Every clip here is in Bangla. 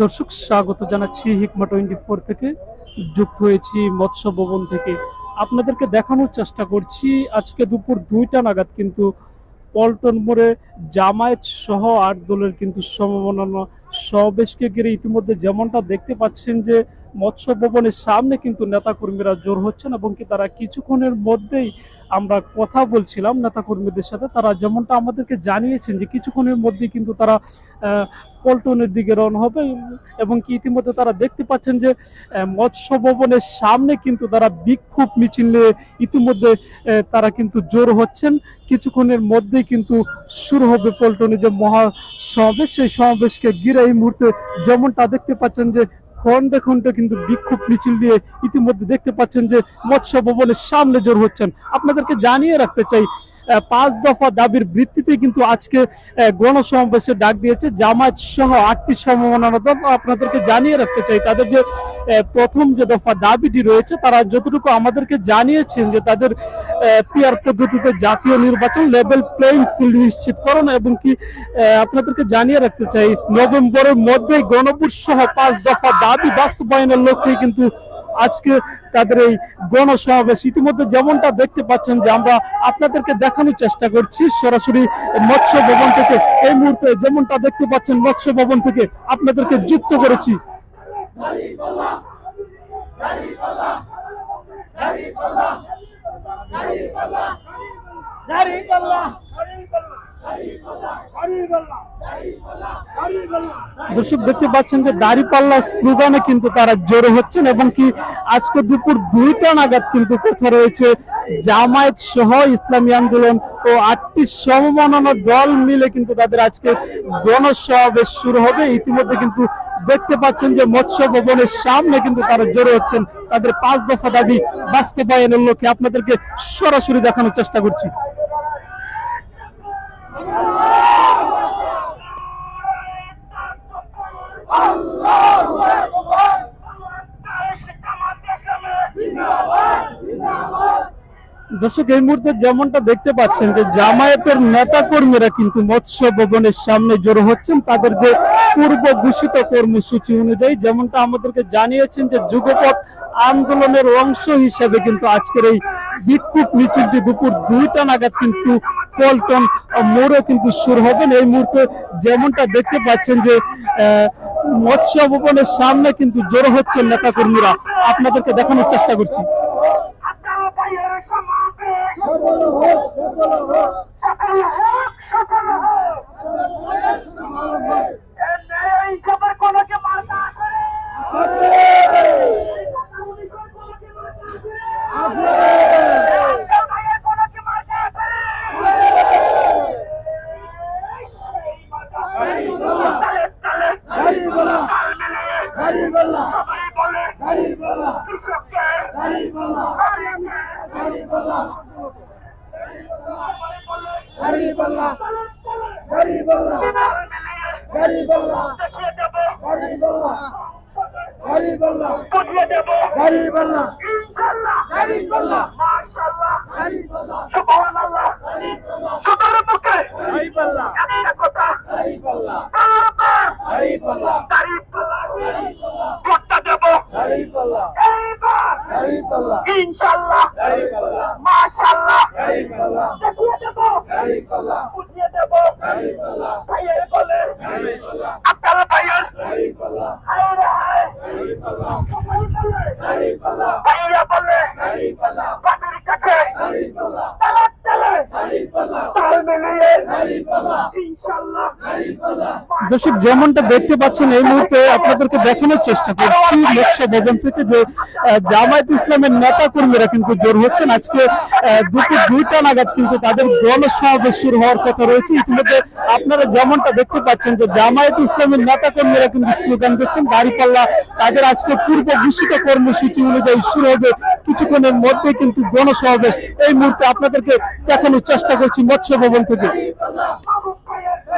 দর্শক, স্বাগত জানাচ্ছি হিকমা টোয়েন্টি ফোর থেকে। যুক্ত হয়েছি মৎস্য ভবন থেকে। আপনাদেরকে দেখানোর চেষ্টা করছি, আজকে দুপুর দুইটা নাগাদ কিন্তু পল্টন মোড়ে জামায়াত সহ আট দলের কিন্তু সম্ভাবনা সমাবেশকে ঘিরে ইতিমধ্যে যেমনটা দেখতে পাচ্ছেন যে মৎস্য ভবনের সামনে কিন্তু নেতাকর্মীরা জোর হচ্ছেন এবং কি তারা কিছুক্ষণের মধ্যেই আমরা কথা বলছিলাম নেতাকর্মীদের সাথে। তারা যেমনটা আমাদেরকে জানিয়েছেন যে কিছুক্ষণের মধ্যেই কিন্তু তারা পল্টনের দিকে রওনা হবে এবং কি ইতিমধ্যে তারা দেখতে পাচ্ছেন যে মৎস্য ভবনের সামনে কিন্তু তারা বিক্ষোভ মিছিল নিয়ে ইতিমধ্যে তারা কিন্তু জোর হচ্ছেন। কিছুক্ষণের মধ্যেই কিন্তু শুরু হবে পল্টনে যে মহা সমাবেশ সেই সমাবেশকে ঘিরে এই মুহূর্তে যেমনটা দেখতে পাচ্ছেন যে খন্ডে খন্ডে কিন্তু বিক্ষোভ মিছিল দিয়ে ইতিমধ্যে দেখতে পাচ্ছেন যে মৎস্য ভবনের সামনে জোর হচ্ছেন। আপনাদেরকে জানিয়ে রাখতে চাই পাঁচ দফা দাবির ভিত্তিতে কিন্তু আজকে আহ, গণসমাবেশের ডাক দিয়েছে। জামায়াত সহ আটটি সমমনানো দল আপনাদেরকে জানিয়ে রাখতে চাই তাদের যে প্রথম যে দফা দাবিটি রয়েছে তারা যতটুকু আমাদেরকে জানিয়েছেন যে তাদের পিয়ার পদ্ধতিতে জাতীয় নির্বাচন লেভেল প্লেইং ফিল্ড নিশ্চিত নিশ্চিতকরণ এবং কি আপনাদেরকে জানিয়ে রাখতে চাই নভেম্বরের মধ্যেই গণভোট সহ পাঁচ দফা দাবি বাস্তবায়নের লক্ষ্যে কিন্তু আজকে তাদের এই গণসমাবেশ ইতিমধ্যে যেমনটা দেখতে পাচ্ছেন যে আমরা আপনাদেরকে দেখানোর চেষ্টা করছি সরাসরি মৎস্য ভবন থেকে এই মুহূর্তে যেমনটা দেখতে পাচ্ছেন মৎস্য ভবন থেকে আপনাদেরকে যুক্ত করেছি দর্শক, দেখতে পাচ্ছেন যে দাড়িপাল্লা স্লোগানে কিন্তু তারা জোরে হচ্ছেন এবং কি আজকে দুপুর দুইটা নাগাদ কিন্তু কথা রয়েছে। জামায়াত সহ ইসলামী আন্দোলন ও আটটি সমমাননা দল মিলে কিন্তু তাদের আজকে গণসমাবেশ শুরু হবে। ইতিমধ্যে কিন্তু দেখতে পাচ্ছেন যে মৎস্য ভবনের সামনে কিন্তু তারা জোরে হচ্ছেন। তাদের পাঁচ দফা দাবি বাস্তবায়নের লক্ষ্যে আপনাদেরকে সরাসরি দেখানোর চেষ্টা করছি। দর্শক এই মুহূর্তে যেমনটা দেখতে পাচ্ছেন যে জামায়াতের নেতা কর্মীরা কিন্তু মৎস্য ভবনের সামনে জড়ো হচ্ছেন। তাদের যে পূর্ব ঘোষিত কর্মসূচি অনুযায়ী যেমনটা আমাদেরকে জানিয়েছেন যে যুগপথ আন্দোলনের অংশ হিসেবে কিন্তু আজকের এই বিক্ষোভ মিছিলটি দুপুর দুইটা নাগাদ কিন্তু পল্টন মোড়ে কিন্তু শুরু হবেন এই মুহূর্তে যেমনটা দেখতে পাচ্ছেন যে আহ, মৎস্য ভবনের সামনে কিন্তু জড়ো হচ্ছে নেতা কর্মীরা আপনাদেরকে দেখানোর চেষ্টা করছি। সফল হোক, সকল হোক সফল হোক এই সবার কোনকে মার্কা আছে আপনার ভাইয়ের কোনকে মার্কা আছে তালে তালে তাল মিলিয়ে সবাই বলে কৃষককে দেখিয়ে দেবো বুঝিয়ে দেবো ইনশাল্লাহ মাশাল্লাহ সুবহানাল্লাহ সবার মুখে একটা কথা বারবার দাঁড়িপাল্লা ভোটটা দেবো এইবার ইনশাল্লাহ। মাশাল্লাহ। দেখিয়ে দেবো। বুঝিয়ে দেবো। ভাইয়ের বলে আপনার ভাইয়ের। হায় রে হায় ভাইয়া বলে বাটির কাছে। তালা তালে তাল মিলিয়ে। দর্শক, যেমনটা দেখতে পাচ্ছেন, এই মুহূর্তে আপনাদেরকে দেখানোর চেষ্টা করছি মৎস্য ভবন থেকে যে জামায়াত ইসলামের নেতা কর্মীরা কিন্তু জোর হচ্ছেন। আজকে দুপুর দুইটা নাগাদ কিন্তু তাদের গণসমাবেশ শুরু হওয়ার কথা রয়েছে। ইতিমধ্যে আপনারা যেমনটা দেখতে পাচ্ছেন যে, জামায়াত ইসলামের নেতা কর্মীরা কিন্তু স্লোগান করছেন দাঁড়িপাল্লা তাদের আজকে পূর্ব ঘোষিত কর্মসূচি অনুযায়ী শুরু হবে। কিছুক্ষণের মধ্যে কিন্তু গণসমাবেশ। এই মুহূর্তে আপনাদেরকে দেখানোর চেষ্টা করছি মৎস্য ভবন থেকে।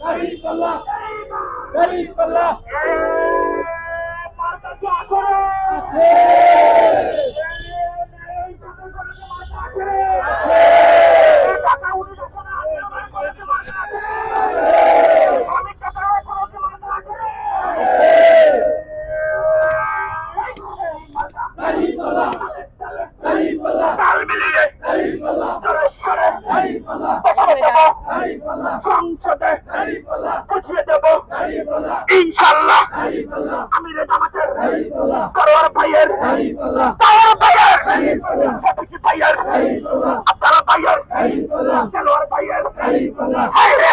দুলাল ভাইয়ের চতুর্দিকে একটা কথা বারবার দাঁড়িপাল্লা ভোটটা দেবো ইনশাল্লাহ মাশাল্লাহ চতুর্দিকে তালে তালে তাল মিলিয়ে দাঁড়িপাল্লা দিকে দাঁড়িপাল্লা একই কথা দাঁড়িপাল্লা মুখে দাঁড়িপাল্লা একটা কথা দাঁড়িপাল্লা আবার দাঁড়িপাল্লা দাঁড়িপাল্লা দাঁড়িপাল্লা করতে যাব দাঁড়িপাল্লা দাঁড়িপাল্লা মাথা তো আসরে টাকা উঠে যাচ্ছে না আমার কলেজে মাথা আছে অনেক টাকা কলেজে মাথা আছে দাঁড়িপাল্লা দাঁড়িপাল্লা তাল মিলিয়ে দাঁড়িপাল্লা জোরেশ্বরে দাঁড়িপাল্লা কথা দেব দাঁড়িপাল্লা সংসদে দাঁড়িপাল্লা বুঝিয়ে দেব দাঁড়িপাল্লা ইনশাল্লাহ দাঁড়িপাল্লা আমিরে জামাতের দাঁড়িপাল্লা করোয়ার ভাইয়ের দাঁড়িপাল্লা তাওয়ার শফিকি ভাইয়ের আব্দালা ভাইয়ের হায় রে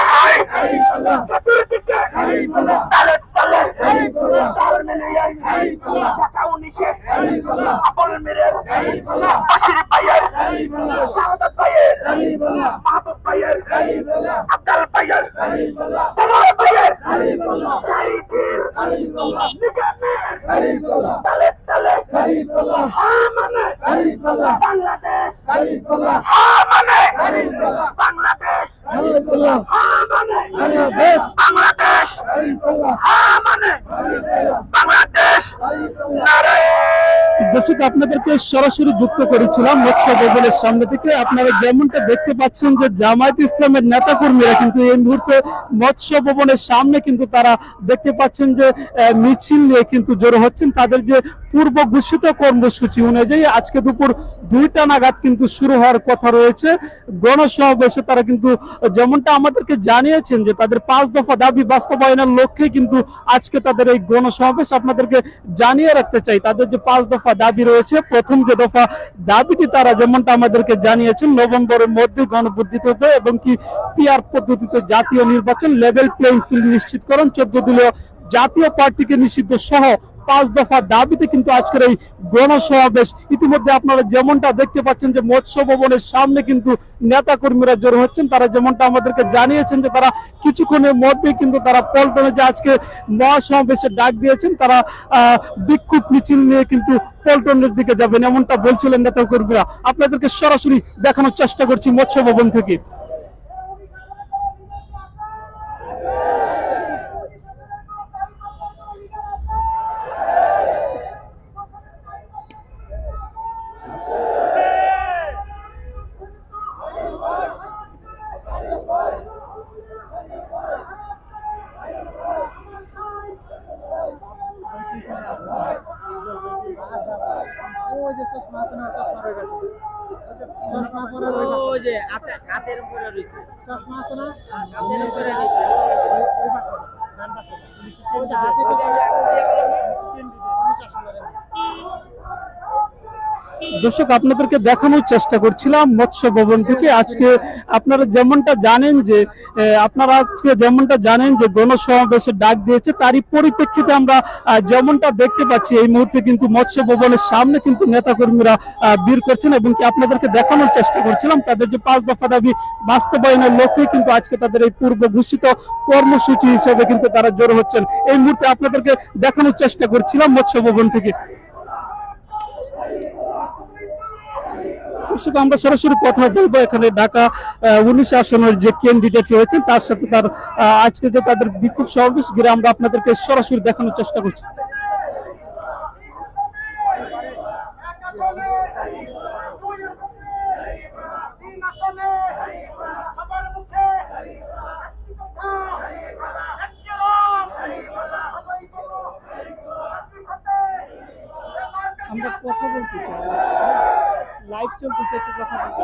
তালে তালে দাঁড়িপাল্লা তাল মিলিয়ে দাঁড়িপাল্লা টাকা উনিশে মেরের দাঁড়িপাল্লা বাসির ভাইয়ের শাহাদাত ভাইয়ের মাহবুব ভাইয়ের আব্দাল ভাইয়ের সালোয়ার ভাইয়ের দাঁড়িপাল্লা নিগামের তালে তালে হ্যাঁ মানে বাংলাদেশ। মানে। বাংলাদেশ। মানে। বাংলাদেশ। বাংলাদেশ। মানে। দাঁড়িপাল্লা বাংলাদেশ। দাঁড়িপাল্লা নারে দর্শক আপনাদেরকে সরাসরি যুক্ত করেছিলাম মৎস্য ভবনের সামনে থেকে। আপনারা যেমনটা দেখতে পাচ্ছেন যে জামায়াত ইসলামের নেতাকর্মীরা কিন্তু এই মুহূর্তে মৎস্য ভবনের সামনে কিন্তু তারা দেখতে পাচ্ছেন যে মিছিল নিয়ে কিন্তু জড়ো হচ্ছেন। তাদের যে পূর্ব ঘোষিত কর্মসূচি অনুযায়ী আজকে দুপুর দুইটা নাগাদ কিন্তু শুরু হওয়ার কথা রয়েছে। গণসমাবেশে তারা কিন্তু যেমনটা আমাদেরকে জানিয়েছেন যে, তাদের পাঁচ দফা দাবি বাস্তবায়নের লক্ষ্যে কিন্তু আজকে তাদের এই গণসমাবেশ আপনাদেরকে জানিয়ে রাখতে চাই। তাদের যে পাঁচ দফা দাবি রয়েছে। প্রথম যে দফা দাবিটি, তারা যেমনটা আমাদেরকে জানিয়েছেন, নভেম্বরের মধ্যে গণবুদ্ধিত হবে এবং কি পিআর পদ্ধতিতে জাতীয় নির্বাচন লেভেল প্লেইং ফিল্ড নিশ্চিতকরণ, চোদ্দ দলীয় জাতীয় পার্টিকে নিষিদ্ধ সহ পাঁচ দফা দাবিতে কিন্তু আজকের এই গণসমাবেশ। ইতিমধ্যে আপনারা যেমনটা দেখতে পাচ্ছেন যে মৎস্য ভবনের সামনে কিন্তু নেতা কর্মীরা জড়ো হচ্ছেন। তারা যেমনটা আমাদেরকে জানিয়েছেন যে তারা কিছুক্ষণের মধ্যে কিন্তু তারা পল্টনে যে আজকে মহাসমাবেশে ডাক দিয়েছেন, তারা বিক্ষোভ মিছিল নিয়ে কিন্তু পল্টনের দিকে যাবেন। এমনটা বলছিলেন নেতা কর্মীরা আপনাদেরকে সরাসরি দেখানোর চেষ্টা করছি মৎস্য ভবন থেকে। ওই যে হাতে- হাতের উপরে রয়েছে হাতের উপরে রয়েছে ওই যে হাতে করে আঙুল দিয়ে দর্শক, আপনাদেরকে দেখানোর চেষ্টা করছিলাম মৎস্য ভবন থেকে। আজকে আপনারা যেমনটা জানেন যে আপনারা আজকে যেমনটা জানেন যে, গণসমাবেশের ডাক দিয়েছে, তারই পরিপ্রেক্ষিতে আমরা যেমনটা দেখতে পাচ্ছি, এই মুহূর্তে কিন্তু মৎস্য ভবনের সামনে কিন্তু নেতাকর্মীরা ভিড় করছেন এবং কি আপনাদেরকে দেখানোর চেষ্টা করছিলাম। তাদের যে পাঁচ দফা দাবি বাস্তবায়নের লক্ষ্যে কিন্তু আজকে তাদের এই পূর্ব ঘোষিত কর্মসূচি হিসেবে কিন্তু তারা জড়ো হচ্ছেন। এই মুহূর্তে আপনাদেরকে দেখানোর চেষ্টা করছিলাম মৎস্য ভবন থেকে। দর্শক আমরা সরাসরি কথা বলব এখানে ঢাকা উনিশ আসনের যে ক্যান্ডিডেট রয়েছেন, তার সাথে তার আজকে যে তাদের বিক্ষোভ সমাবেশ ঘিরে আমরা আপনাদেরকে সরাসরি দেখানোর চেষ্টা করছি। আমরা কথা বলতে চাই। লাইভ চলতেছে, একটু কথা বলতে।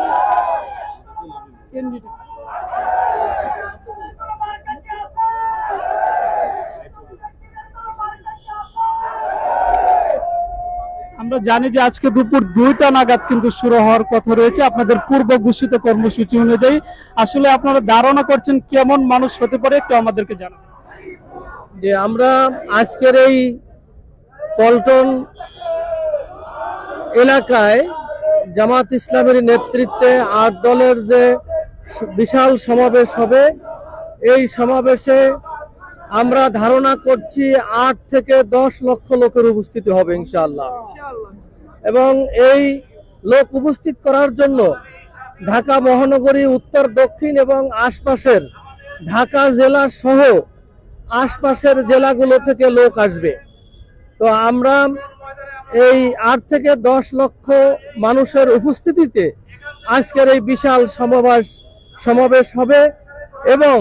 আমরা জানি যে আজকে দুপুর দুইটা নাগাদ কিন্তু শুরু হওয়ার কথা রয়েছে। আপনাদের পূর্ব ঘোষিত কর্মসূচি অনুযায়ী আসলে আপনারা ধারণা করছেন কেমন মানুষ হতে পারে, একটু আমাদেরকে জানাবেন যে আমরা আজকের এই পল্টন এলাকায় জামাত ইসলামের নেতৃত্বে আট দলের যে বিশাল সমাবেশ হবে, এই সমাবেশে আমরা ধারণা করছি আট থেকে দশ লক্ষ লোকের উপস্থিতি হবে ইনশাআল্লাহ। এবং এই লোক উপস্থিত করার জন্য ঢাকা মহানগরী, উত্তর, দক্ষিণ এবং আশপাশের ঢাকা জেলা সহ আশপাশের জেলাগুলো থেকে লোক আসবে। তো আমরা এই আট থেকে দশ লক্ষ মানুষের উপস্থিতিতে আজকের এই বিশাল সমাবেশ সমাবেশ হবে এবং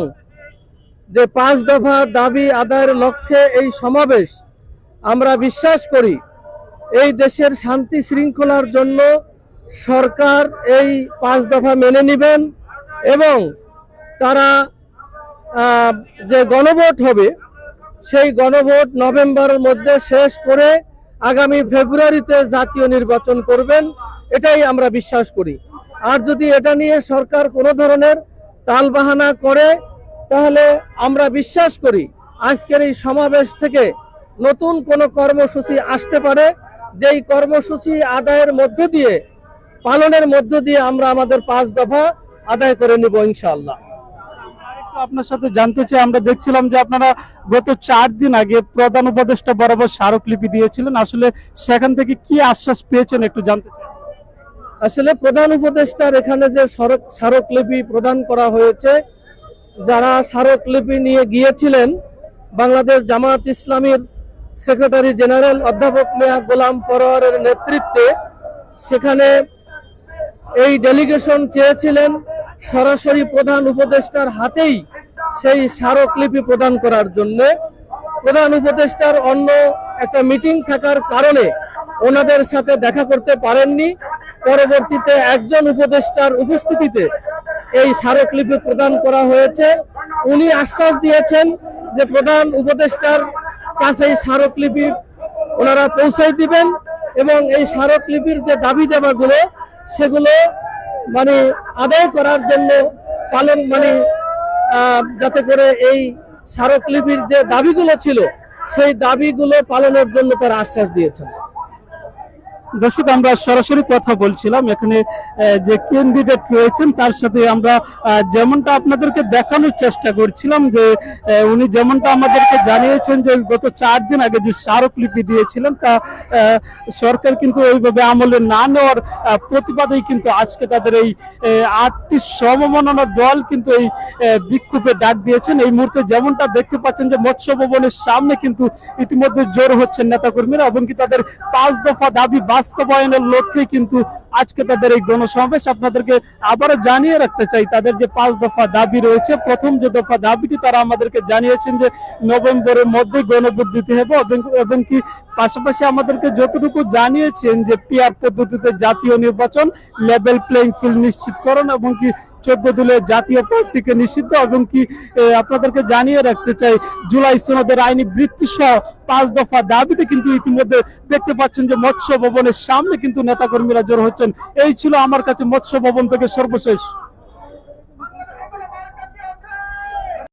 যে পাঁচ দফা দাবি আদায়ের লক্ষ্যে এই সমাবেশ, আমরা বিশ্বাস করি এই দেশের শান্তি শৃঙ্খলার জন্য সরকার এই পাঁচ দফা মেনে নেবেন এবং তারা যে গণভোট হবে, সেই গণভোট নভেম্বরের মধ্যে শেষ করে আগামী ফেব্রুয়ারিতে জাতীয় নির্বাচন করবেন, এটাই আমরা বিশ্বাস করি। আর যদি এটা নিয়ে সরকার কোনো ধরনের তালবাহানা করে, তাহলে আমরা বিশ্বাস করি আজকের এই সমাবেশ থেকে নতুন কোনো কর্মসূচি আসতে পারে, যেই কর্মসূচি আদায়ের মধ্য দিয়ে, পালনের মধ্য দিয়ে আমরা আমাদের পাঁচ দফা আদায় করে নিব ইনশাআল্লাহ। একটু আপনার সাথে জানতে চাই, আমরা দেখছিলাম যে আপনারা গত চার দিন আগে প্রধান উপদেষ্টা বরাবর স্মারকলিপি দিয়েছিলেন। আসলে সেখান থেকে কি আশ্বাস পেয়েছেন একটু জানতে চাই। আসলে প্রধান উপদেষ্টার এখানে যে সড়ক স্মারকলিপি প্রদান করা হয়েছে, যারা স্মারকলিপি নিয়ে গিয়েছিলেন, বাংলাদেশ জামাত ইসলামীর সেক্রেটারি জেনারেল অধ্যাপক মেয়া গোলাম পরোয়ারের নেতৃত্বে, সেখানে এই ডেলিগেশন চেয়েছিলেন সরাসরি প্রধান উপদেষ্টার হাতেই সেই স্মারকলিপি প্রদান করার জন্য। প্রধান উপদেষ্টার অন্য একটা মিটিং থাকার কারণে ওনাদের সাথে দেখা করতে পারেননি। পরবর্তীতে একজন উপদেষ্টার উপস্থিতিতে এই স্মারকলিপি প্রদান করা হয়েছে। উনি আশ্বাস দিয়েছেন যে প্রধান উপদেষ্টার কাছে এই স্মারকলিপি ওনারা পৌঁছে দিবেন এবং এই স্মারকলিপির যে দাবি দেওয়াগুলো সেগুলো মানে আদায় করার জন্য পালন মানে যাতে করে এই স্মারকলিপির যে দাবিগুলো ছিল, সেই দাবিগুলো পালনের জন্য তারা আশ্বাস দিয়েছেন। দর্শক, আমরা সরাসরি কথা বলছিলাম। এখানে যে ক্যান্ডিডেট রয়েছেন, তার সাথে আমরা যেমনটা আপনাদেরকে দেখানোর চেষ্টা করছিলাম যে উনি যেমনটা আমাদেরকে জানিয়েছেন যে, গত চার দিন আগে যে স্মারকলিপি দিয়েছিলেন, তা সরকার কিন্তু ওইভাবে আমলে না নেওয়ার প্রতিবাদেই কিন্তু আজকে তাদের এই আটটি সমমননা দল কিন্তু এই বিক্ষোভে ডাক দিয়েছেন। এই মুহূর্তে যেমনটা দেখতে পাচ্ছেন যে, মৎস্য ভবনের সামনে কিন্তু ইতিমধ্যে জোর হচ্ছেন নেতাকর্মীরা এবং কি তাদের পাঁচ দফা দাবি বাস্তবায়নের লক্ষ্যে কিন্তু আজকে তাদের এই গণসমাবেশ আপনাদেরকে আবারও জানিয়ে রাখতে চাই, তাদের যে পাঁচ দফা দাবি রয়েছে, প্রথম যে দফা দাবিটি তারা আমাদেরকে জানিয়েছেন যে নভেম্বরের মধ্যে গণভোট দিতে হবে এবং- কি পাশাপাশি আমাদেরকে যতটুকু জানিয়েছেন যে পিআর পদ্ধতিতে জাতীয় নির্বাচন লেভেল প্লেইং ফিল্ড নিশ্চিতকরণ এবং কি চোদ্দ দলের জাতীয় প্রার্থীকে নিষিদ্ধ এবং কি আপনাদেরকে জানিয়ে রাখতে চাই, জুলাই সনদের আইনি বৃত্তি সহ পাঁচ দফা দাবিতে কিন্তু ইতিমধ্যে দেখতে পাচ্ছেন যে মৎস্য ভবনের সামনে কিন্তু নেতাকর্মীরা জড়ো হচ্ছেন। এই ছিল আমার কাছে মৎস্য ভবন থেকে সর্বশেষ।